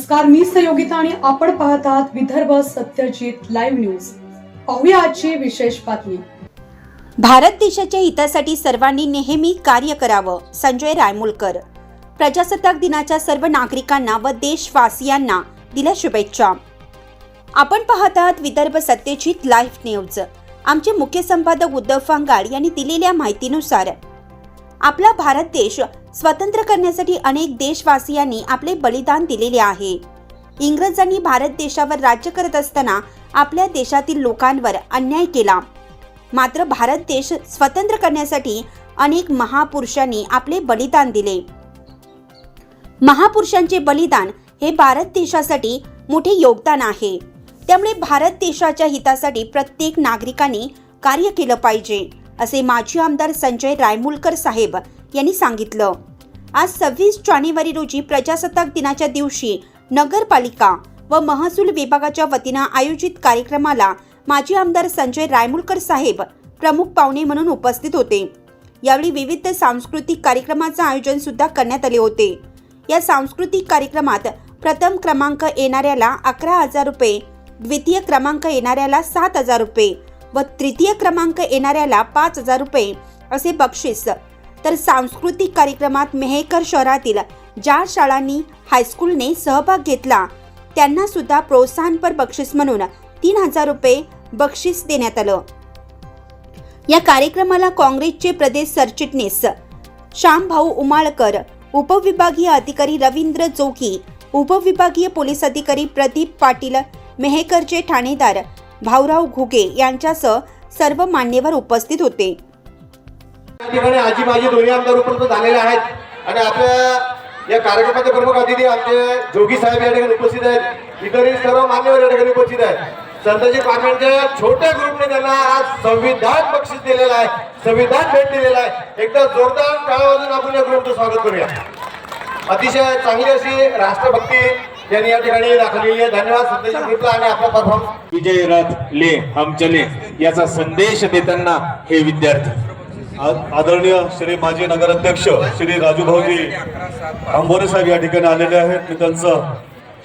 नमस्कार मी सहयोगिता आणि आपण पाहत आहात विदर्भ सत्यजित लाईव्ह न्यूज. पाहूया आजची विशेष बातमी. भारत देशाच्या हितासाठी सर्वांनी नेहमी कार्य करावं संजय रायमुलकर. प्रजासत्ताक दिनाच्या सर्व नागरिकांना व देशवासियांना दिल्या शुभेच्छा. आपण पाहत आहात विदर्भ सत्यजित लाईव्ह न्यूज. आमचे मुख्य संपादक उद्धव फांगाड यांनी दिलेल्या माहितीनुसार आपला भारत देश स्वतंत्र करण्यासाठी अनेक देशवासियांनी आपले बलिदान दिलेले आहे. इंग्रजांनी भारत देशावर राज्य करत असताना आपल्या देशातील लोकांवर अन्याय केला. मात्र भारत देश स्वतंत्र करण्यासाठी अनेक महापुरुषांनी आपले बलिदान दिले. महापुरुषांचे बलिदान हे भारत देशासाठी मोठे योगदान आहे. त्यामुळे भारत देशाच्या हितासाठी प्रत्येक नागरिकांनी कार्य केलं पाहिजे. असे माजी आमदार संजय रायमुलकर साहेब यांनी सांगितलं. आज सव्वीस जानेवारी रोजी प्रजासत्ताक दिनाच्या दिवशी नगरपालिका व महसूल विभागाच्या वतीनं आयोजित कार्यक्रमाला माजी आमदार संजय रायमुलकर साहेब प्रमुख पाहुणे म्हणून उपस्थित होते. यावेळी विविध सांस्कृतिक कार्यक्रमाचं आयोजन सुद्धा करण्यात आले होते. या सांस्कृतिक कार्यक्रमात प्रथम क्रमांक येणाऱ्याला अकरा हजार रुपये द्वितीय क्रमांक येणाऱ्याला सात हजार रुपये व तृतीय क्रमांक येणाऱ्याला पाच हजार रुपये असे बक्षीस. तर सांस्कृतिक कार्यक्रमात मेहेकर शहरातील ज्या शाळांनी हायस्कूलने सहभाग घेतला. त्यांना सुद्धा प्रोत्साहनपर बक्षीस म्हणून तीन हजार रुपये बक्षीस देण्यात आलं. या कार्यक्रमाला काँग्रेसचे प्रदेश सरचिटणीस श्यामभाऊ उमाळकर उपविभागीय अधिकारी रवींद्र जोगी उपविभागीय पोलीस अधिकारी प्रदीप पाटील मेहेकरचे ठाणेदार भाऊराव घुगे यांच्यासह सर्व मान्यवर उपस्थित होते. ठिकाणी आजी माजी दोन्ही आमदार उपलब्ध झालेले आहेत. आणि आपल्या या कार्यक्रमाचे प्रमुख अतिथी आमचे जोगी साहेब या ठिकाणी उपस्थित आहेत. इतरही सर्व मान्यवर या ठिकाणी उपस्थित आहेत. संताजी पाटणच्या छोट्या ग्रुपने त्यांना आज संविधान बक्षीस दिलेलं आहे. संविधान भेट दिलेलं आहे. एकदा जोरदार टाळ्या वाजून आपण या ग्रुपचं स्वागत करूया. अतिशय चांगली अशी राष्ट्रभक्ती यांनी या ठिकाणी दाखवलेली आहे. धन्यवाद संतजी ग्रुपला आणि आपला परफॉर्मन्स विजय रथ ले हम चले याचा संदेश देताना हे विद्यार्थी. आदरणीय श्री माजी नगराध्यक्ष श्री राजू भाऊजी आंबोरे साहेब या ठिकाणी आलेले आहेत. मी त्यांचं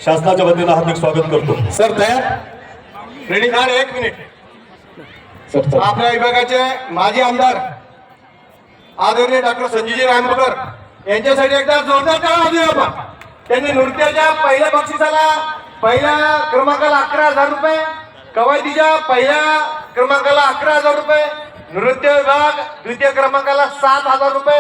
शासनाच्या वतीनं हार्दिक स्वागत करतो. सर तयार? रेडी झाड एक मिनिट. आपल्या विभागाचे माजी आमदार आदरणीय डॉक्टर संजयजी रायमुलकर यांच्यासाठी एकदा जोरदार टाळा आपण. त्यांनी नृत्याच्या पहिल्या बक्षिसाला पहिल्या क्रमांकाला अकरा हजार रुपये कवायतीच्या पहिल्या क्रमांकाला अकरा हजार रुपये नृत्य विभाग द्वितीय क्रमांकाला सात हजार रुपये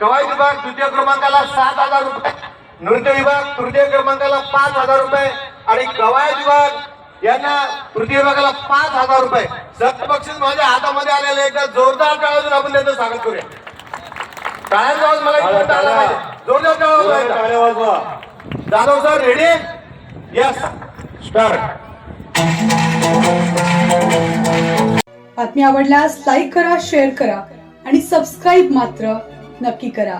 कवायत विभाग द्वितीय क्रमांकाला सात हजार रुपये नृत्य विभाग तृतीय क्रमांकाला पाच हजार रुपये आणि कवायत विभाग यांना तृतीय विभागाला पाच हजार रुपये. सत बक्षीस माझ्या हातामध्ये आलेले एकदा जोरदार टाळाजून आपण त्यांचं स्वागत करूया. टाळ्यांचा आवाज मला. जोरदार टाळ्या वाजवा Jadhav sir ready yes start बातमी आवडल्यास लाईक करा शेअर करा आणि सबस्क्राईब मात्र नक्की करा.